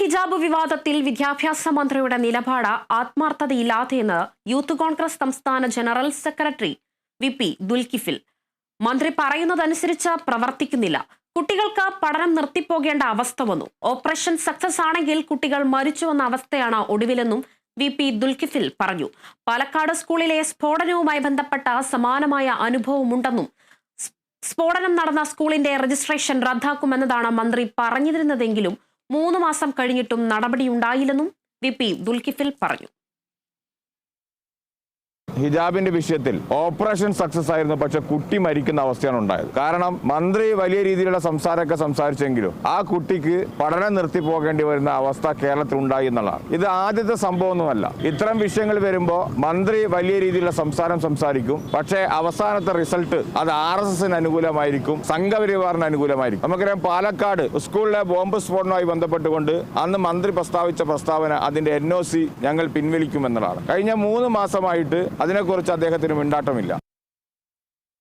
ഹിജാബ് വിവാദത്തിൽ വിദ്യാഭ്യാസ മന്ത്രിയുടെ നിലപാട് ആത്മാർത്ഥതയില്ലാതെയെന്ന് യൂത്ത് കോൺഗ്രസ് സംസ്ഥാന general secretary V P Dulkifil മന്ത്രി പറയുന്നതനുസരിച്ച് പ്രവർത്തിക്കുന്നില്ല. കുട്ടികൾക്ക് പഠനം നിർത്തിപ്പോകേണ്ട അവസ്ഥ വന്നു. ഓപ്പറേഷൻ സക്സസ് ആണെങ്കിൽ കുട്ടികൾ മരിച്ചുവെന്ന അവസ്ഥയാണ് ഒടുവിലെന്നും വി പി ദുൽകിഫിൽ പറഞ്ഞു. പാലക്കാട് സ്കൂളിലെ സ്ഫോടനവുമായി ബന്ധപ്പെട്ട സമാനമായ അനുഭവമുണ്ടെന്നും സ്ഫോടനം നടന്ന സ്കൂളിന്റെ രജിസ്ട്രേഷൻ റദ്ദാക്കുമെന്നതാണ് മന്ത്രി പറഞ്ഞിരുന്നതെങ്കിലും മൂന്ന് മാസം കഴിഞ്ഞിട്ടും നടപടിയുണ്ടായില്ലെന്നും വി പി ദുൽകിഫിൽ പറഞ്ഞു. ഹിജാബിന്റെ വിഷയത്തിൽ ഓപ്പറേഷൻ സക്സസ് ആയിരുന്നു പക്ഷെ കുട്ടി മരിക്കുന്ന അവസ്ഥയാണ് ഉണ്ടായത്. കാരണം മന്ത്രി വലിയ രീതിയിലുള്ള സംസാരമൊക്കെ സംസാരിച്ചെങ്കിലും ആ കുട്ടിക്ക് പഠനം നിർത്തി പോകേണ്ടി വരുന്ന അവസ്ഥ കേരളത്തിൽ ഉണ്ടായി എന്നുള്ളതാണ്. ഇത് ആദ്യത്തെ സംഭവമൊന്നുമല്ല. ഇത്തരം വിഷയങ്ങൾ വരുമ്പോൾ മന്ത്രി വലിയ രീതിയിലുള്ള സംസാരം സംസാരിക്കും പക്ഷേ അവസാനത്തെ റിസൾട്ട് അത് ആർ എസ് എസിന് അനുകൂലമായിരിക്കും സംഘപരിവാറിന് അനുകൂലമായിരിക്കും. നമുക്കറിയാം പാലക്കാട് സ്കൂളിലെ ബോംബ് സ്ഫോടനവുമായി ബന്ധപ്പെട്ടുകൊണ്ട് അന്ന് മന്ത്രി പ്രസ്താവിച്ച പ്രസ്താവന അതിന്റെ എൻ സി ഞങ്ങൾ പിൻവലിക്കുമെന്നതാണ് കഴിഞ്ഞ മൂന്ന് മാസമായിട്ട് അതിനെക്കുറിച്ച് അദ്ദേഹത്തിന് മിണ്ടാട്ടമില്ല.